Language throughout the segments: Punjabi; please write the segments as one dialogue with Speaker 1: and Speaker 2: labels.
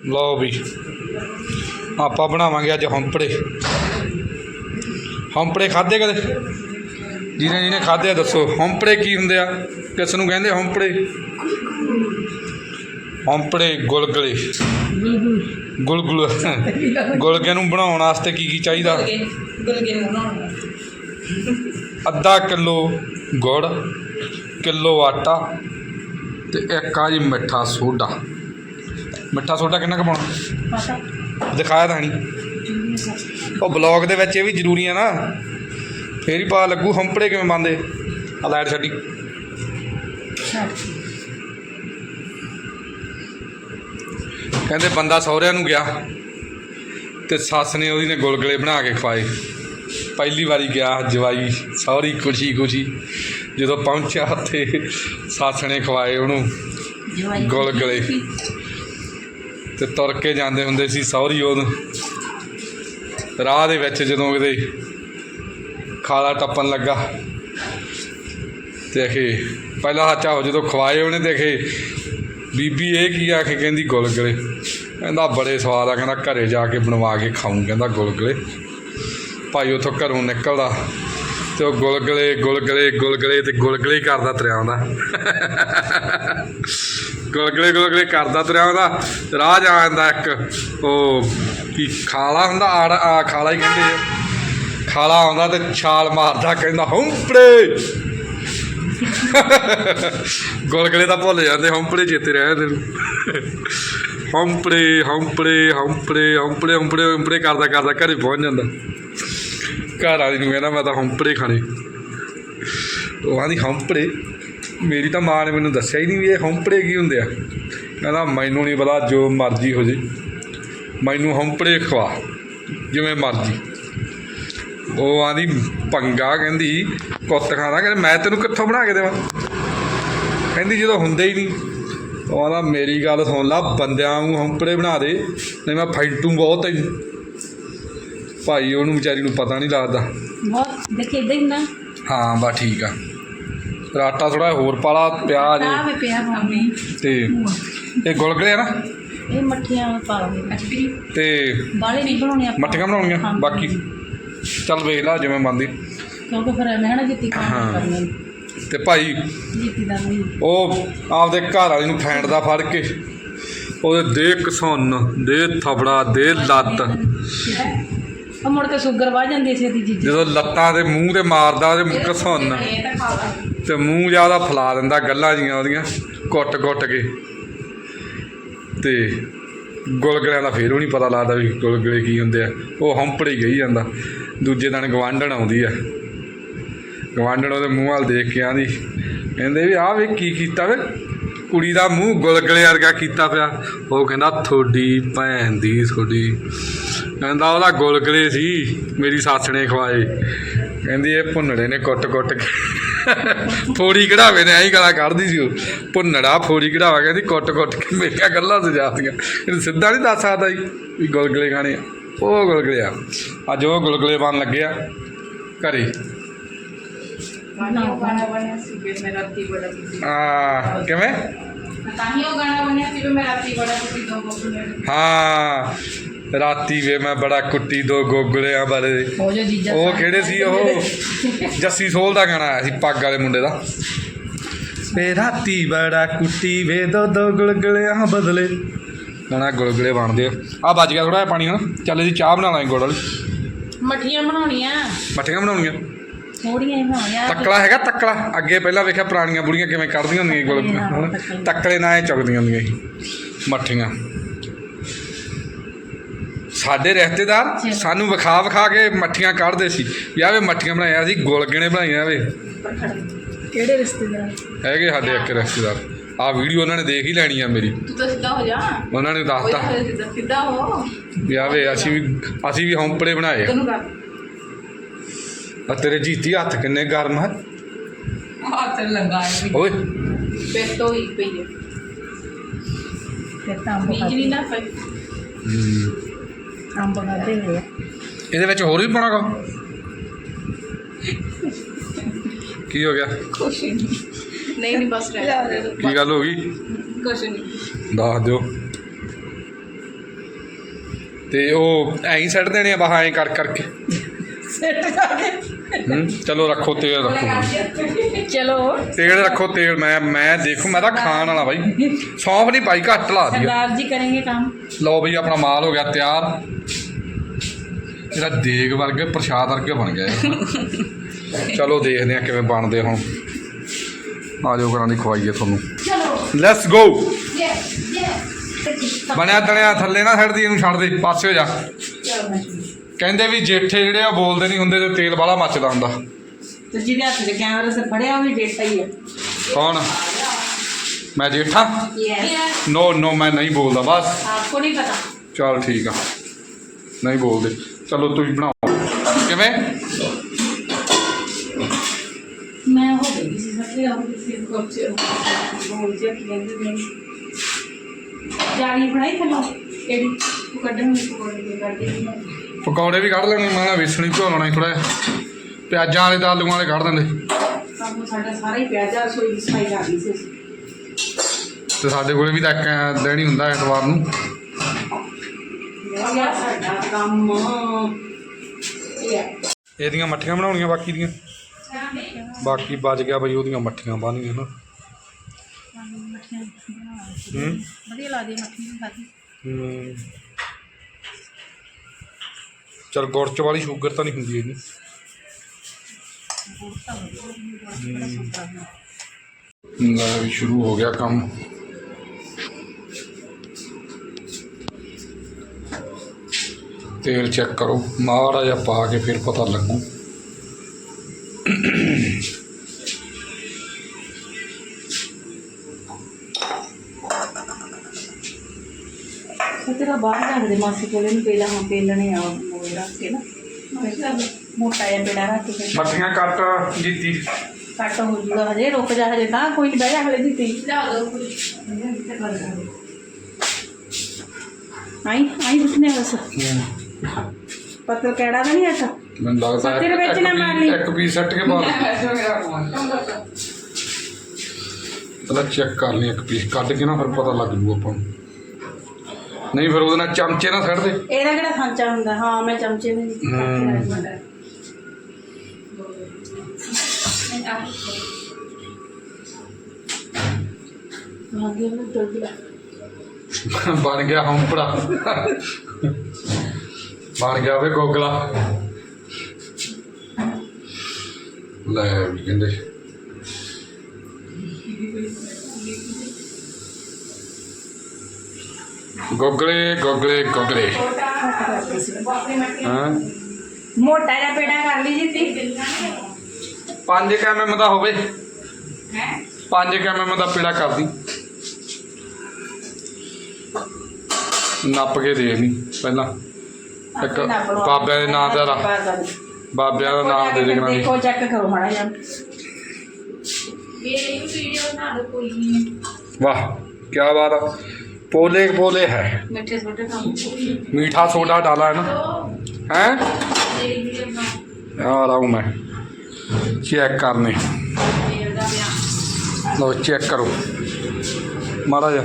Speaker 1: ਲਓ ਵੀ ਆਪਾਂ ਬਣਾਵਾਂਗੇ ਅੱਜ ਹੰਪੜੇ। ਹੰਪੜੇ ਖਾਦੇ ਕਦੇ? ਜਿਹਨੇ ਜਿਹਨੇ ਖਾਦੇ ਦੱਸੋ ਹੰਪੜੇ ਕੀ ਹੁੰਦੇ ਆ? ਕਿਸ ਨੂੰ ਕਹਿੰਦੇ ਹੰਪੜੇ? ਹੰਪੜੇ ਗੁਲਗਲੇ। ਗੁਲਗੁਲ ਗੁਲਗੇ ਨੂੰ ਬਣਾਉਣ ਵਾਸਤੇ ਕੀ ਕੀ ਚਾਹੀਦਾ?
Speaker 2: ਗੁਲਗੇ ਗੁਲਗੇ ਨੂੰ ਬਣਾਉਣਾ
Speaker 1: ਅੱਧਾ ਕਿਲੋ ਗੁੜ ਕਿਲੋ ਆਟਾ ਤੇ ਇੱਕ ਆ ਜੀ ਮਿੱਠਾ ਸੋਡਾ। ਮਿੱਠਾ ਸੋਡਾ ਕਿੰਨਾ ਕੁ ਪਾਉਣਾ?
Speaker 2: ਪਤਾ।
Speaker 1: ਦਿਖਾਇਆ ਤਾਂ ਨਹੀਂ। ਉਹ ਬਲੌਗ ਦੇ ਵਿੱਚ ਇਹ ਵੀ ਜ਼ਰੂਰੀ ਆ ਨਾ। ਫੇਰ ਹੀ ਪਤਾ ਲੱਗੂ ਹੰਪੜੇ ਕਿਵੇਂ ਬੰਦੇ ਆ ਲਾਈਟ ਛੱਡੀ
Speaker 2: ਛੱਡ
Speaker 1: ਕਹਿੰਦੇ ਬੰਦਾ ਸਹੁਰਿਆਂ ਨੂੰ ਗਿਆ ਤੇ ਸੱਸ ਨੇ ਉਹਦੀ ਨੇ ਗੁਲਗੁਲੇ ਬਣਾ ਕੇ ਖਵਾਏ। ਪਹਿਲੀ ਵਾਰੀ ਗਿਆ ਜਵਾਈ ਸਹੁਰੀ ਖੁਸ਼ੀ ਖੁਸ਼ੀ। ਜਦੋਂ ਪਹੁੰਚਿਆ ਤੇ ਸੱਸ ਨੇ ਖਵਾਏ ਉਹਨੂੰ
Speaker 2: ਜਵਾਈ
Speaker 1: ਗੁਲਗੁਲੇ। ਤੇ ਤੁਰ ਕੇ ਜਾਂਦੇ ਹੁੰਦੇ ਸੀ ਸਹੁਰੀ ਉਹਨੂੰ। ਰਾਹ ਦੇ ਵਿੱਚ ਜਦੋਂ ਕਿਤੇ ਖਾਲਾ ਟੱਪਣ ਲੱਗਾ ਤੇ ਅਖੇ ਪਹਿਲਾ ਹੱਚਾ ਹੋ ਜਦੋਂ ਖਵਾਏ ਉਹਨੇ, ਦੇਖੇ, ਬੀਬੀ ਇਹ ਕੀ ਆ ਕੇ ਕਹਿੰਦੀ, ਗੁਲਗਲੇ। ਕਹਿੰਦਾ, ਬੜੇ ਸਵਾਦ ਆ। ਕਹਿੰਦਾ, ਘਰੇ ਜਾ ਕੇ ਬਣਵਾ ਕੇ ਖਾਊਂ। ਕਹਿੰਦਾ, ਗੁਲਗਲੇ? ਭਾਈ ਉਥੋਂ ਘਰੋਂ ਨਿਕਲਦਾ ਤੇ ਉਹ ਗੁਲਗਲੇ ਗੁਲਗਲੇ ਗੁਲਗਲੇ ਤੇ ਗੁਲਗਲੇ ਕਰਦਾ ਤੁਰਿਆ ਆਉਂਦਾ ਗੁਲਗੁਲੇ ਗੁਲਗੁਲੇ ਕਰਦਾ ਤੁਰਿਆ ਆਉਂਦਾ ਰਾਹ ਜਾ ਇੱਕ, ਉਹ ਕੀ ਖਾਲਾ ਹੁੰਦਾ, ਆੜ ਖਾਲਾ ਹੀ ਕਹਿੰਦੇ ਆ। ਖਾਲਾ ਆਉਂਦਾ ਤੇ ਛਾਲ ਮਾਰਦਾ, ਕਹਿੰਦਾ ਹੰਪੜੇ। ਗੁਲਗੁਲੇ ਤਾਂ ਭੁੱਲ ਜਾਂਦੇ, ਹੰਪੜੇ ਚੇਤੇ ਰਹਿ ਜਾਂਦੇ ਨੂੰ। ਹੰਪੜੇ ਹੰਪੜੇ ਹੰਪੜੇ ਹੰਪੜੇ ਹੰਪੜੇ ਹੰਪੜੇ ਕਰਦਾ ਕਰਦਾ ਘਰੇ ਪਹੁੰਚ ਜਾਂਦਾ। ਘਰ ਵਾਲੀ ਨੂੰ ਕਹਿੰਦਾ ਮੈਂ ਤਾਂ ਹੰਪੜੇ ਖਾਣੇ। ਉਹ ਆਂਦੀ ਹੰਪੜੇ। ਮੇਰੀ ਤਾਂ ਮਾਂ ਨੇ ਮੈਨੂੰ ਦੱਸਿਆ ਹੀ ਨਹੀਂ ਵੀ ਇਹ ਹੰਪੜੇ ਕੀ ਹੁੰਦੇ ਆ। ਕਹਿੰਦਾ ਮੈਨੂੰ ਨਹੀਂ ਪਤਾ ਜੋ ਮਰਜ਼ੀ ਹੋ ਜੇ। ਮੈਨੂੰ ਹੰਪੜੇ ਖਵਾ ਜਿਵੇਂ ਮਰਜ਼ੀ। ਉਹ ਆਂਦੀ ਪੰਗਾ? ਕਹਿੰਦੀ ਕੁੱਤ ਖਾਣਾ? ਕਹਿੰਦੇ ਮੈਂ ਤੈਨੂੰ ਕਿੱਥੋਂ ਬਣਾ ਕੇ ਦੇਵਾਂ? ਕਹਿੰਦੀ ਜਦੋਂ ਹੁੰਦੇ ਹੀ ਨਹੀਂ। ਉਹ ਆਂਦਾ ਮੇਰੀ ਗੱਲ ਸੁਣ ਲਾ ਬੰਦਿਆਂ ਨੂੰ ਹੰਪੜੇ ਬਣਾ ਦੇ ਨਹੀਂ ਮੈਂ ਫੈਂਟੂ ਬਹੁਤ ਤੈਨੂੰ ਭਾਈ ਉਹਨੂੰ ਵਿਚਾਰੀ ਨੂੰ ਪਤਾ ਨਹੀਂ ਲੱਗਦਾ।
Speaker 2: ਬਹੁਤ ਦੇਖੇ ਇਦਾਂ ਹੀ ਨਾ
Speaker 1: ਹਾਂ ਬਸ ਠੀਕ ਆ। ਰਾਟਾ ਥੋੜਾ ਹੋਰ ਪਾਲਾ ਪਿਆਜ਼
Speaker 2: ਆ ਵੇ ਪਿਆ ਮੰਮੀ।
Speaker 1: ਤੇ ਇਹ ਗੁਲਗੁਲੇ ਆ ਨਾ?
Speaker 2: ਇਹ ਮੱਠੀਆਂ ਪਾ ਲਵਾਂਗੇ ਅੱਛੀ।
Speaker 1: ਤੇ
Speaker 2: ਬਾਲੇ ਨਹੀਂ ਬਣਾਉਣੇ ਆਪਾਂ।
Speaker 1: ਮੱਠੀਆਂ ਬਣਾਉਣੀਆਂ?
Speaker 2: ਹਾਂ।
Speaker 1: ਬਾਕੀ ਚੱਲ ਵੇਖ ਲਾ ਜਿਵੇਂ ਬੰਦੀ
Speaker 2: ਕਿਉਂਕਿ ਫਿਰ ਐਵੇਂ ਨਾ ਜਿੱਤੀ
Speaker 1: ਹਾਂ।
Speaker 2: ਕੰਮ ਕਰਨੀ।
Speaker 1: ਤੇ ਭਾਈ
Speaker 2: ਜਿੱਤੀ ਦਾ ਨਹੀਂ।
Speaker 1: ਉਹ ਆਪਦੇ ਘਰ ਵਾਲੀ ਨੂੰ ਫੈਂਟਦਾ ਫੜ ਕੇ। ਉਹਦੇ ਦੇ ਕਸੁੰਨ ਦੇ ਥਬੜਾ ਦੇ ਲੱਤ।
Speaker 2: ਉਹ ਮੁੜ ਕੇ ਸ਼ੂਗਰ ਵੱਧ ਜਾਂਦੀ ਸੀ ਦੀ ਚੀਜ਼।
Speaker 1: ਜਦੋਂ ਲੱਤਾਂ ਦੇ ਮੂੰਹ ਤੇ ਮਾਰਦਾ ਉਹਦੇ ਕਸੁੰਨ
Speaker 2: ਇਹ ਤਾਂ ਖਾ ਲਾ।
Speaker 1: ਤੇ ਮੂੰਹ ਜਿਹਾ ਉਹਦਾ ਫਲਾ ਦਿੰਦਾ ਗੱਲਾਂ ਜੀਆਂ ਉਹਦੀਆਂ ਕੁੱਟ ਕੁੱਟ ਕੇ। ਤੇ ਗੁਲਗਲਿਆਂ ਦਾ ਫੇਰ ਉਹ ਨਹੀਂ ਪਤਾ ਲੱਗਦਾ ਵੀ ਗੁਲਗਲੇ ਕੀ ਹੁੰਦੇ ਆ। ਉਹ ਹੰਪੜੀ ਗਈ ਜਾਂਦਾ। ਦੂਜੇ ਦਿਨ ਗਵਾਂਢਣ ਆਉਂਦੀ ਆ। ਗਵਾਂਢਣ ਉਹਦੇ ਮੂੰਹ ਵੱਲ ਦੇਖ ਕੇ ਆਂਦੀ, ਕਹਿੰਦੇ ਵੀ ਆਹ ਵੇ ਕੀ ਕੀਤਾ ਵੇ। ਕੁੜੀ ਦਾ ਮੂੰਹ ਗੁਲਗਲੇ ਵਰਗਾ ਕੀਤਾ ਪਿਆ। ਉਹ ਕਹਿੰਦਾ ਥੋੜੀ ਭੈਣ ਦੀ ਥੋੜੀ ਕਹਿੰਦਾ, ਉਹਦਾ ਗੁਲਗਲੇ ਸੀ। ਮੇਰੀ ਸੱਸ ਨੇ ਖਵਾਏ। ਕਹਿੰਦੀ, ਇਹ ਭੁੰਨੜੇ ਨੇ ਕੁੱਟ ਕੁੱਟ ਕੇ। ਫੋੜੀ ਕਢਾਵੇ ਨੇ ਐਂ ਗਲਾ ਕੱਢਦੀ ਸੀ ਉਹ। ਭੁੰਨੜਾ ਫੋੜੀ ਕਢਾਵਾ ਕਹਿੰਦੀ ਕੁੱਟ ਕੁੱਟ ਕੇ ਮੇਰੀਆਂ ਗੱਲਾਂ ਸਜਾਤੀਆਂ ਇਹਨੂੰ ਸਿੱਧਾ ਨਹੀਂ ਦੱਸ ਸਕਦਾ ਜੀ ਵੀ ਗੁਲਗੁਲੇ ਖਾਣੇ ਆ। ਉਹ ਗੁਲਗੁਲੇ ਆ। ਅੱਜ ਉਹ ਗੁਲਗੁਲੇ ਬਣ ਲੱਗੇ ਆ ਘਰੇ। ਆ ਕਿਵੇਂ?
Speaker 2: ਤਾਂ ਹੀ ਉਹ ਗਾਣਾ ਬਣਿਆ ਸੀ ਵੀ ਮੈਂ ਰਾਤੀ ਬੜਾ ਕੀਤੀ ਦੋ ਬੋਲੇ
Speaker 1: ਹਾਂ। ਰਾਤੀ ਵੇ ਮੈਂ ਬੜਾ ਕੁੱਟੀ ਦੋ ਗੋਗਲਿਆਂ ਬਾਰੇ। ਉਹ ਕਿਹੜੇ ਸੀ ਉਹ? ਜੱਸੀ ਸੋਲ ਦਾ ਗਾਣਾ ਆਇਆ ਸੀ ਪੱਗ ਵਾਲੇ ਮੁੰਡੇ ਦਾ। ਵੇ ਰਾਤੀ ਬੜਾ ਕੁੱਟੀ ਵੇ ਦੋ ਦੋ ਗੁਲਗੁਲਿਆਂ ਬਦਲੇ। ਗਾਣਾ ਗੁਲਗੁਲੇ ਬਣਦੇ ਆ। ਵੱਜ ਗਿਆ ਥੋੜਾ ਪਾਣੀ ਹੁਣ। ਚੱਲ ਜੀ ਚਾਹ ਬਣਾ ਲਾਂਗੇ ਗੁੜ ਵਾਲੀ।
Speaker 2: ਮੱਠੀਆਂ ਬਣਾਉਣੀਆਂ।
Speaker 1: ਮੱਠੀਆਂ ਬਣਾਉਣੀਆਂ।
Speaker 2: ਥੋੜੀਆਂ ਹੀ ਬਣਾਉਣੀਆਂ।
Speaker 1: ਤੱਕਲਾ ਹੈਗਾ ਤੱਕਲਾ। ਅੱਗੇ ਪਹਿਲਾਂ ਵੇਖਿਆ ਪੁਰਾਣੀਆਂ ਬੁੜੀਆਂ ਕਿਵੇਂ ਕੱਢਦੀਆਂ ਹੁੰਦੀਆਂ ਗੁਲ ਤੱਕਲੇ ਨਾਲ ਐ ਚੁਗਦੀਆਂ ਹੁੰਦੀਆਂ ਮੱਠੀਆਂ। ਸਾਡੇ ਰਿਸ਼ਤੇਦਾਰ ਸਾਨੂੰ ਵਿਖਾ ਵਿਖਾ ਕੇ ਮੱਠੀਆਂ ਕੱਢਦੇ ਸੀ। ਵੀ ਆਹ ਵੇ ਮੱਠੀਆਂ ਬਣਾਈਆਂ ਸੀ ਗੁਲਗਣੇ ਬਣਾਈਆਂ ਵੇ।
Speaker 2: ਕਿਹੜੇ ਰਿਸ਼ਤੇਦਾਰ?
Speaker 1: ਹੈਗੇ ਸਾਡੇ ਇੱਕ ਰਿਸ਼ਤੇਦਾਰ। ਆਹ ਵੀਡੀਓ ਉਹਨਾਂ ਨੇ ਦੇਖ ਹੀ ਲੈਣੀ ਆ ਮੇਰੀ।
Speaker 2: ਤੂੰ ਤਾਂ ਸਿੱਧਾ ਹੋ ਜਾ।
Speaker 1: ਉਹਨਾਂ ਨੇ ਦੱਸਤਾ।
Speaker 2: ਸਿੱਧਾ ਸਿੱਧਾ ਹੋ।
Speaker 1: ਵੀ ਆਹ ਵੇ ਅਸੀਂ ਵੀ ਅਸੀਂ ਵੀ ਹੌਂਪੜੇ ਬਣਾਏ ਆ।
Speaker 2: ਤੈਨੂੰ ਕਰ।
Speaker 1: ਆਹ ਤੇਰੇ ਜੀਤੀ ਹੱਥ ਕਿੰਨੇ ਗਰਮ ਹੈ
Speaker 2: ਹੱਥ ਲੰਗਾਏ ਵੀ।
Speaker 1: ਓਏ।
Speaker 2: ਪੇਟੋ ਹੀ ਪਈ ਹੈ।
Speaker 3: ਤਾਂ
Speaker 2: ਨਹੀਂ ਨਾ ਪਈ
Speaker 1: ਇਹਦੇ ਵਿੱਚ ਹੋਰ ਵੀ ਪਾਉਣਾ ਕੋ? ਕੀ ਹੋ ਗਿਆ?
Speaker 2: ਕੁਛ ਨਹੀਂ ਨਹੀਂ ਨਹੀਂ ਬਸ ਰਹਿ
Speaker 1: ਕੀ ਗੱਲ ਹੋ ਗਈ?
Speaker 2: ਕੁਛ ਨਹੀਂ
Speaker 1: ਦੱਸ ਦਿਓ। ਤੇ ਉਹ ਐਂ ਹੀ ਸੱਟ ਦੇਣੇ ਆ ਬਾਹਾਂ ਐਂ ਕਰ ਕਰਕੇ।
Speaker 3: ਸੈੱਟ ਕਰਕੇ
Speaker 1: ਚਲੋ ਰੱਖੋ ਤੇਲ ਰੱਖੋ।
Speaker 3: ਚਲੋ।
Speaker 1: ਤੇਲ ਰੱਖੋ ਤੇਲ ਮੈਂ ਮੈਂ ਦੇਖੂ ਮੈਂ ਤਾਂ ਖਾਣ ਵਾਲਾ ਬਾਈ। ਸੌਂਫ ਨਹੀਂ ਪਾਈ ਘੱਟ ਲਾ ਦਿਓ।
Speaker 3: ਸਰਦਾਰ ਜੀ ਕਰਨਗੇ ਕੰਮ।
Speaker 1: ਲਓ ਬਈ ਆਪਣਾ ਮਾਲ ਹੋ ਗਿਆ ਤਿਆਰ। ਜਿਹੜਾ ਦੇਗ ਵਰਗੇ ਪ੍ਰਸ਼ਾਦ ਵਰਗੇ ਬਣ ਗਿਆ ਚਲੋ ਦੇਖਦੇ ਆ ਕਿਵੇਂ ਬਣਦੇ ਹੁਣ। ਆ ਜਾਓ ਕਰਾਂ ਦੀ ਖਵਾਈਏ ਤੁਹਾਨੂੰ। ਚਲੋ। ਲੈਟਸ ਗੋ ਬਣਿਆ ਤਣਿਆ ਥੱਲੇ ਨਾ ਛੱਡ ਦੀ ਇਹਨੂੰ ਛੱਡ ਦੇ ਪਾਸੇ ਹੋ ਜਾ। ਕਹਿੰਦੇ ਵੀ ਜੇਠੇ ਜਿਹੜੇ ਆ ਬੋਲਦੇ ਨਹੀਂ ਹੁੰਦੇ ਤੇ ਤੇਲ ਵਾਲਾ ਮੱਚਦਾ ਹੁੰਦਾ।
Speaker 3: तो ਜਿਹਦੇ ਹੱਥ 'ਚ ਕੈਮਰਾ ਸੇ ਫੜਿਆ ਉਹ ਵੀ ਡੇਟਾ ਹੀ ਹੈ
Speaker 1: ਕੌਣ? ਮੈਂ ਜੇਠਾ?
Speaker 3: ਯੈਸ
Speaker 1: ਨੋ ਨੋ ਮੈਂ ਨਹੀਂ ਬੋਲਦਾ ਬਸ।
Speaker 3: ਆਪਕੋ ਨਹੀਂ ਪਤਾ।
Speaker 1: ਚਲ ਠੀਕ ਆ। ਨਹੀਂ ਬੋਲਦੇ। ਚਲੋ ਤੁਸੀਂ ਬਣਾਓ। ਕਿਵੇਂ?
Speaker 3: ਮੈਂ ਹੋ ਗਈ ਸੀ ਸੱਚੀ ਆ ਗਈ ਸੀ ਕੁਝ ਬੋਲ ਜੇ ਕਹਿੰਦੇ ਨੇ। ਜਾਲੀ ਬਣਾਈ ਥੱਲੋਂ ਕਿਹੜੀ? ਕੱਢਣ
Speaker 1: ਪਕੌੜੇ ਵੀ ਕੱਢ ਲੈਣੇ ਮੈਂ ਵੇਸਣੀ ਭਿਓ ਲੈਣਾ ਥੋੜਾ ਪਿਆਜ਼ਾਂ ਵਾਲੇ ਤੇ ਆਲੂਆਂ ਵਾਲੇ ਕੱਢ ਦਿੰਦੇ।
Speaker 3: ਸਾਨੂੰ ਸਾਡਾ ਸਾਰਾ ਹੀ ਪਿਆਜ਼ਾ ਰਸੋਈ ਦੀ ਸਫ਼ਾਈ ਕਰ ਗਈ ਸੀ
Speaker 1: ਤੇ ਸਾਡੇ ਕੋਲੇ ਵੀ ਤਾਂ ਇੱਕ ਲੈਣੀ ਹੁੰਦਾ ਐਤਵਾਰ ਨੂੰ।
Speaker 3: ਇਹ ਗਿਆ ਸਾਡਾ ਕੰਮ। ਇਹ ਹੈ
Speaker 1: ਇਹਦੀਆਂ ਮੱਠੀਆਂ ਬਣਾਉਣੀਆਂ ਬਾਕੀ ਦੀਆਂ? ਬਾਕੀ ਬਚ ਗਿਆ ਬਈ ਉਹਦੀਆਂ ਮੱਠੀਆਂ ਬਣਨੀਆਂ ਨਾ। ਹੂੰ।
Speaker 3: ਵਧੀਆ ਲੱਗਦੀ ਮੱਖਣੀ ਦੀ ਖਾਦੀ
Speaker 1: ਹੂੰ। ਚਲ ਗੁੜ ਚ ਵਾਲੀ ਸ਼ੂਗਰ ਤਾਂ ਨਹੀਂ ਹੁੰਦੀ ਇਹਦੀ। ਲੈ ਵੀ ਸ਼ੁਰੂ ਹੋ ਗਿਆ ਕੰਮ। ਤੇਲ ਚੈੱਕ ਕਰੋ। ਮਾੜਾ ਜਿਹਾ ਪਾ ਕੇ ਫਿਰ ਪਤਾ ਲੱਗੂ।
Speaker 3: ਰੱਖ ਦੇ ਮਾਸੀ ਕੋਲੇ ਨੂੰ ਪਹਿਲਾਂ ਹਾਂ ਪੇਲਣੇ ਆ ਉਹ ਰੱਖ ਕੇ ਨਾ। ਮੋਟਾ ਜਿਹਾ ਪੇੜਾ ਰੱਖ ਕੇ
Speaker 1: ਮੱਠੀਆਂ ਕੱਟ ਜਿੱਤੀ
Speaker 3: ਕੱਟ ਹੋ ਜੂਗਾ ਹਜੇ ਰੁਕ ਜਾ ਹਜੇ ਤਾਂ। ਕੋਈ ਨਹੀਂ ਬਹਿ ਜਾ ਹਲੇ ਦੀ ਤੀ ਆਈ ਆਈ ਉਸਨੇ ਬਸ। ਪਤਲ ਕਿਹੜਾ ਤਾਂ ਨਹੀਂ ਆਟਾ
Speaker 1: ਮੈਨੂੰ ਲੱਗਦਾ
Speaker 3: ਸੱਤੇ ਦੇ ਵਿੱਚ ਨਾ ਮਾਰ ਲਈ।
Speaker 1: ਇੱਕ ਪੀਸ ਸੱਟ ਕੇ ਬਾਅਦ ਪਹਿਲਾਂ ਚੈੱਕ ਕਰ ਲਈ ਇੱਕ ਪੀਸ। ਕੱਢ ਕੇ ਨਾ ਫਿਰ ਪਤਾ ਲੱਗ ਜੂ ਆਪਾਂ ਨੂੰ। ਨਹੀਂ ਫਿਰ ਉਹਦੇ ਨਾਲ ਚਮਚੇ ਨਾਲ ਸੱਟ ਦੇ।
Speaker 3: ਇਹਦਾ ਕਿਹੜਾ ਸਾਂਚਾ ਹੁੰਦਾ? ਹਾਂ ਮੈਂ ਚਮਚੇ ਵਿੱਚ
Speaker 1: ਹਮ।
Speaker 3: ਹਾਂ। ਗਿਆ ਨਾ ਜਲਦੀ
Speaker 1: ਬਣ ਗਿਆ ਹੰਪੜਾ। ਬਣ ਗਿਆ ਵੇ ਗੋਗਲਾ। ਲੈ ਵੀ ਕਹਿੰਦੇ। ਗੋਗਲੇ ਗੋਗਲੇ ਗੋਗਲੇ। ਹਾਂ।
Speaker 3: ਮੋਟਾ ਜਿਹਾ ਪੇੜਾ ਕਰ ਲਈ ਜੀ ਤੀ।
Speaker 1: 5 ਐਮਐਮ ਦਾ ਹੋਵੇ। 5 ਐਮਐਮ ਦਾ ਪੀੜਾ ਕਰਦੀ ਨੱਪ ਕੇ ਦੇ ਨਹੀਂ ਪਹਿਲਾਂ। ਇੱਕ ਬਾਬਿਆਂ ਦੇ ਨਾਂ ਦਾ ਬਾਬਿਆਂ ਦਾ ਨਾਮ ਦੇ ਦੇਣਾ
Speaker 3: ਦੇਖੋ ਚੈੱਕ ਕਰੋ ਮਾੜਾ ਜਿਹਾ
Speaker 2: ਇਹ ਵੀਡੀਓ ਬਣਾ ਦੋ ਕੋਈ
Speaker 1: ਵਾਹ ਕੀ ਬਾਤ ਆ। पोले पोले है मीठा सोडा डाला है ना हैं आ रहा हूँ मैं चेक करने लो चेक करो माड़ा जा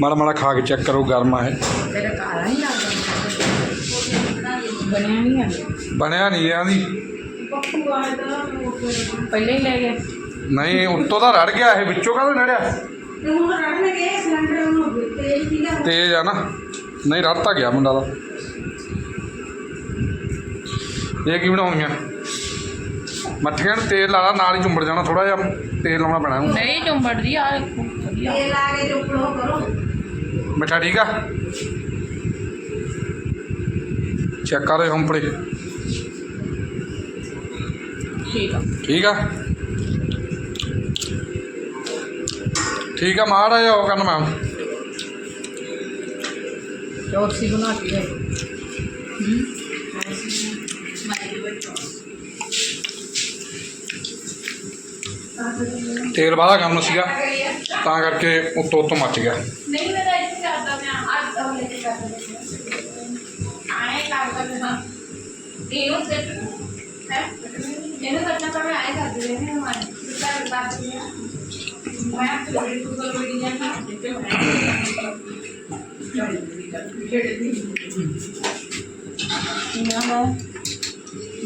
Speaker 1: माड़ा माड़ा खा के चेक करो गर्मा है बनया नहीं है
Speaker 3: पहले ही ले गए
Speaker 1: नहीं उतो तो रड़ गया है बिचों का तो रड़िया
Speaker 3: ਤੇ ਹੁਣ ਸਿਲੰਡਰ ਸੀਗਾ।
Speaker 1: ਤੇਜ਼ ਆ ਨਾ। ਨਹੀਂ ਰੜ ਤਾਂ ਗਿਆ ਮੁੰਡਾ ਦਾ ਇਹ ਕੀ ਬਣਾਉਣੀਆਂ? ਮੱਠੀਆਂ ਨੂੰ ਤੇਲ ਲਾ ਲਾ ਨਾਲ ਹੀ ਚੁੰਬੜ ਜਾਣਾ ਥੋੜਾ ਜਿਹਾ। ਤੇਲ ਲਾਉਣਾ ਪੈਣਾ ਇਹਨੂੰ।
Speaker 2: ਨਹੀਂ ਚੁੰਬੜਦੀ ਆ ਵਧੀਆ।
Speaker 3: ਤੇਲ ਆ ਕੇ ਚੁੱਪੜੋ ਕਰੋ।
Speaker 1: ਮਿੱਠਾ ਠੀਕ ਆ? ਚੈੱਕ ਕਰ ਰਹੇ ਹੰਪੜੇ।
Speaker 2: ਠੀਕ ਆ।
Speaker 1: ਠੀਕ ਆ? ਠੀਕ ਆ ਮਾੜਾ ਜਿਹਾ ਉਹ ਕਰਨਾ ਮੈਂ।
Speaker 3: ਚੌਕਸੀ ਬਣਾ ਕੇ ਹੈ
Speaker 1: ਤੇਲ ਵਾਲਾ ਕੰਮ ਸੀਗਾ ਤਾਂ ਕਰਕੇ ਉੱਤੋਂ ਉੱਤੋਂ ਮੱਚ ਗਿਆ।
Speaker 2: ਨਹੀਂ ਮੈਂ ਤਾਂ ਇੱਥੇ ਕਰਦਾ ਮੈਂ ਅੱਜ ਤਾਂ ਲੈ ਕੇ ਕਰਦਾ ਆਏ ਕਰਦਾ ਮੈਂ ਇਹਨੂੰ ਸੈਟ ਹੈ? ਇਹਨੂੰ ਕਰਨਾ ਤਾਂ ਮੈਂ ਆਏ ਕਰਦੇ ਹਾਂ ਹਮਾਰੇ ਬਾਤ ਹੈ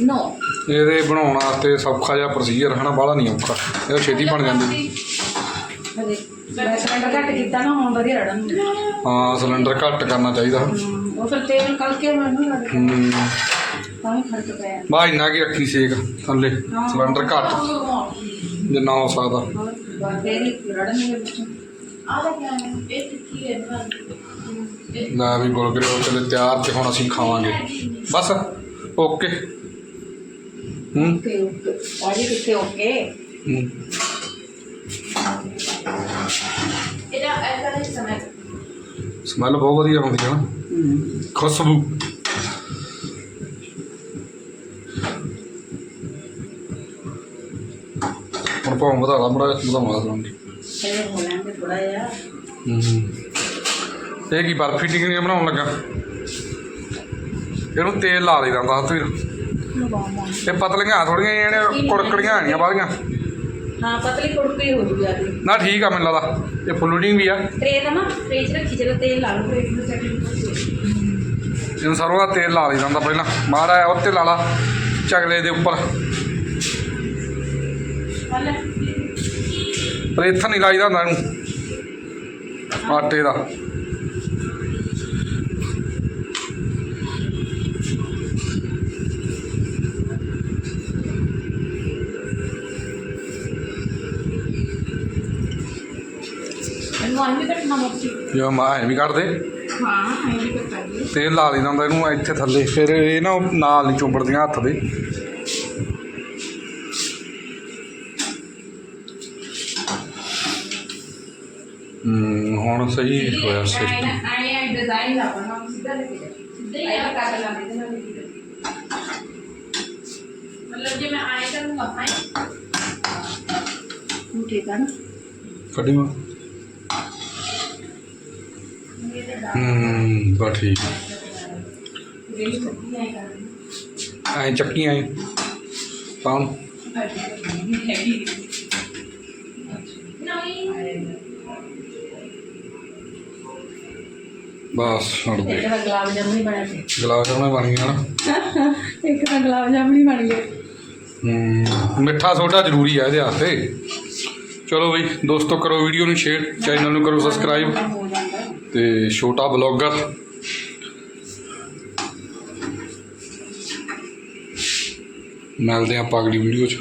Speaker 2: ਨਾ
Speaker 1: ਇਹਦੇ ਬਣਾਉਣ ਵਾਸਤੇ ਸੌਖਾ ਜਿਹਾ ਪ੍ਰੋਸੀਜਰ ਹਨਾ ਬਾਹਲਾ ਨਹੀਂ ਔਖਾ। ਇਹ ਛੇਤੀ ਬਣ ਜਾਂਦੀ।
Speaker 3: ਹਲੇ ਮੈਂ ਸਿਲੰਡਰ ਘੱਟ ਕੀਤਾ ਨਾ ਹੁਣ ਵਧੀਆ ਰੜਨ
Speaker 1: ਹਾਂ ਸਿਲੰਡਰ ਘੱਟ ਕਰਨਾ ਚਾਹੀਦਾ।
Speaker 3: ਉਹ ਫਿਰ ਤੇਲ ਕੱਲ ਕੇ ਮੈਨੂੰ ਰੜ
Speaker 1: ਹੂੰ।
Speaker 3: ਤਾਂ ਹੀ ਫ਼ਰਕ ਪਿਆ
Speaker 1: ਬਾ ਇੰਨਾ ਕਿ ਅੱਖੀ ਸੇਕ ਥੱਲੇ। ਸਿਲੰਡਰ ਘੱਟ। ਜਿੰਨਾ ਹੋ ਸਕਦਾ।
Speaker 2: ਨਾ
Speaker 1: ਵੀ ਗੁਲਗੁਲੇ ਹੋ ਚਲੇ ਤਿਆਰ ਤੇ ਹੁਣ ਅਸੀਂ ਖਾਵਾਂਗੇ। ਬਸ ਓਕੇ। ਹੂੰ?
Speaker 3: ਆਜੀ ਕਿੱਥੇ ਓਕੇ?
Speaker 1: ਹੂੰ।
Speaker 2: ਇਹਦਾ ਐਸਾ ਨਹੀਂ ਸਮਝ
Speaker 1: ਸਮੈਲ। ਬਹੁਤ ਵਧੀਆ ਆਉਂਦੀ ਹੈ ਨਾ। ਖੁਸ਼ਬੂ। ਹੁਣ ਭਾਵੇਂ ਵਧਾ ਲਾ ਮੜਾ ਵਧਾਉਣਾ ਤੁਹਾਨੂੰ
Speaker 3: ਇਹ ਹੋ ਲੈਂਦੇ ਥੋੜਾ ਜਿਹਾ
Speaker 1: ਹੂੰ। ਇਹ ਕੀ ਬਰਫੀ ਟਿਕੀਆਂ ਬਣਾਉਣ ਲੱਗਾ? ਇਹਨੂੰ ਤੇਲ ਲਾ ਲਈਦਾ ਹੁੰਦਾ ਹੱਥ ਵੀਰ ਇਹ ਪਤਲੀਆਂ ਥੋੜੀਆਂ ਜਿਹੜੀਆਂ ਕੁੜਕੜੀਆਂ ਆਣੀਆਂ ਬਾਹਲੀਆਂ।
Speaker 3: ਹਾਂ ਪਤਲੀ ਕੁੜਕੀ ਹੋ ਜੂਗੀ ਆਦੀ
Speaker 1: ਨਾ ਠੀਕ ਆ ਮੈਨੂੰ ਲੱਗਦਾ। ਇਹ ਫੁੱਲਡਿੰਗ ਵੀ ਆ।
Speaker 3: ਟਰੇ ਦਾ ਨਾ ਟਰੇ 'ਚ ਰੱਖੀ ਚਲੋ ਤੇਲ ਲਾ ਲਓ ਫਿਰ ਇੱਕ ਸੈਕਿੰਡ
Speaker 1: ਇਹਨੂੰ ਸਰੋਂ ਦਾ ਤੇਲ ਲਾ ਲਈਦਾ ਹੁੰਦਾ ਪਹਿਲਾਂ। ਮਾੜਾ ਉਹ ਤੇ ਲਾ ਲਾ ਚਗਲੇ ਦੇ ਉੱਪਰ। ਇੱਥੇ ਨਹੀਂ ਲਾਈਦਾ ਹੁੰਦਾ ਇਹਨੂੰ। ਆਟੇ ਦਾ। ਜਿਵੇਂ ਮਾਂ ਐਂ ਵੀ ਕੱਢ ਦੇ
Speaker 3: ਹਾਂ ਆਈ ਵੀ ਜੀ
Speaker 1: ਤੇਲ ਲਾ ਲਈਦਾ ਹੁੰਦਾ ਇਹਨੂੰ ਇੱਥੇ ਥੱਲੇ। ਫਿਰ ਇਹ ਨਾ ਨਾਲ ਨਹੀਂ ਚੁੰਬੜਦੀਆਂ ਹੱਥ ਦੇ। ਹੁਣ ਸਹੀ ਹੋਇਆ ਸਿਸਟਮ
Speaker 2: ਆਏ ਡਿਜ਼ਾਈਨ ਲਾ ਬਣਾ ਸਿੱਧਾ ਲੈ ਕੇ ਸਿੱਧਾ ਹੀ ਆ ਕਰ ਲਾ ਦੇ ਨਾਲ ਮਤਲਬ ਜੇ ਮੈਂ। ਆਏ ਕਰੂੰਗਾ ਆਏ
Speaker 3: ਠੀਕ। ਆ ਨਾ
Speaker 1: ਕੱਢੀ ਮਾ ਹੂੰ ਬਾ ਠੀਕ
Speaker 2: ਆਏ।
Speaker 1: ਚੱਕੀਆਂ ਐਂ ਤਾਂ
Speaker 2: ਨਹੀਂ
Speaker 1: ਬਸ ਛੱਡ ਦੇ।
Speaker 3: ਇੱਕ ਤਾਂ ਗੁਲਾਬ ਜਾਮੁਨ ਹੀ ਬਣਿਆ ਸੀ।
Speaker 1: ਗਲਾਸ ਉਹਨੇ ਬਣ ਗਿਆ ਨਾ
Speaker 3: ਇੱਕ ਤਾਂ ਗੁਲਾਬ ਜਾਮੁਨ ਹੀ ਬਣ ਗਏ।
Speaker 1: ਹੂੰ ਮਿੱਠਾ ਸੋਡਾ ਜ਼ਰੂਰੀ ਆ ਇਹਦੇ ਵਾਸਤੇ। ਚਲੋ ਬਈ ਦੋਸਤੋ ਕਰੋ ਵੀਡੀਓ ਨੂੰ ਸ਼ੇਅਰ ਚੈਨਲ ਨੂੰ ਕਰੋ ਸਬਸਕ੍ਰਾਈਬ
Speaker 3: ਹੋ ਜਾਂਦਾ
Speaker 1: ਤੇ ਛੋਟਾ ਬਲੌਗਰ ਮਿਲਦੇ ਆਪਾਂ ਅਗਲੀ ਵੀਡੀਓ 'ਚ।